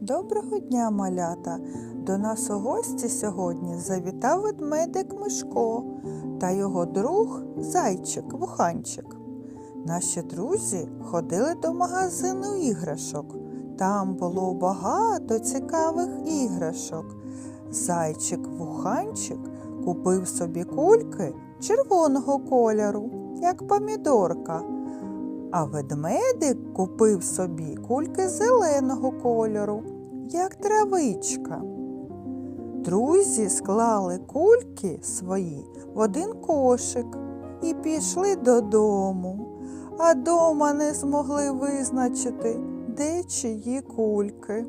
Доброго дня, малята! До нас у гості сьогодні завітав ведмедик Мишко та його друг зайчик Вуханчик. Наші друзі ходили до магазину іграшок. Там було багато цікавих іграшок. Зайчик Вуханчик купив собі кульки червоного кольору, як помідорка. А ведмедик купив собі кульки зеленого кольору, як травичка. Друзі склали кульки свої в один кошик і пішли додому, а дома не змогли визначити, де чиї кульки.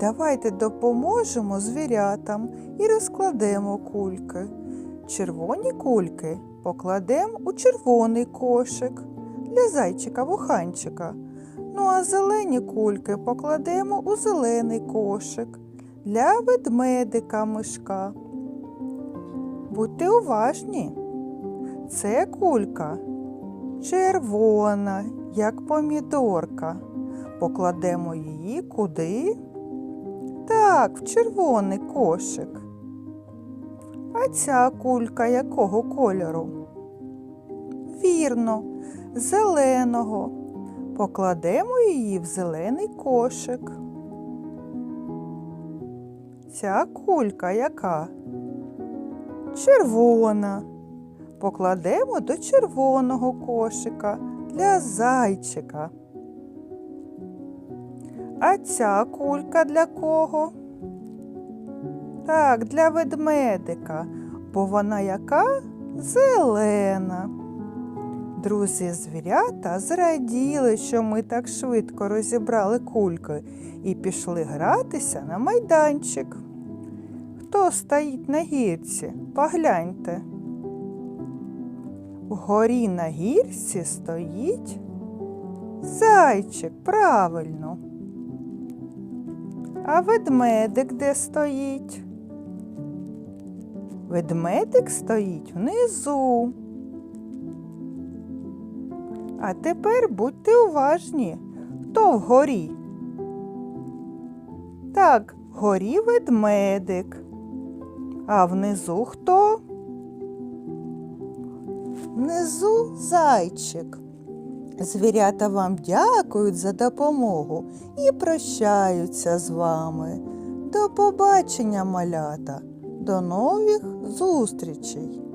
Давайте допоможемо звірятам і розкладемо кульки. Червоні кульки покладемо у червоний кошик для зайчика вуханчика. Ну а зелені кульки покладемо у зелений кошик для ведмедика мишка. Будьте уважні. Це кулька червона, як помідорка. Покладемо її куди? Так, в червоний кошик. А ця кулька якого кольору? Вірно, зеленого. Покладемо її в зелений кошик. Ця кулька яка? Червона. Покладемо до червоного кошика для зайчика. А ця кулька для кого? Так, для ведмедика, бо вона яка зелена. Друзі звірята зраділи, що ми так швидко розібрали кульки і пішли гратися на майданчик. Хто стоїть на гірці? Погляньте. Вгорі на гірці стоїть зайчик, правильно. А ведмедик де стоїть? Ведмедик стоїть внизу. А тепер будьте уважні, хто вгорі? Так, вгорі ведмедик. А внизу хто? Внизу зайчик. Звірята вам дякують за допомогу і прощаються з вами. До побачення, малята, до нових зустрічей!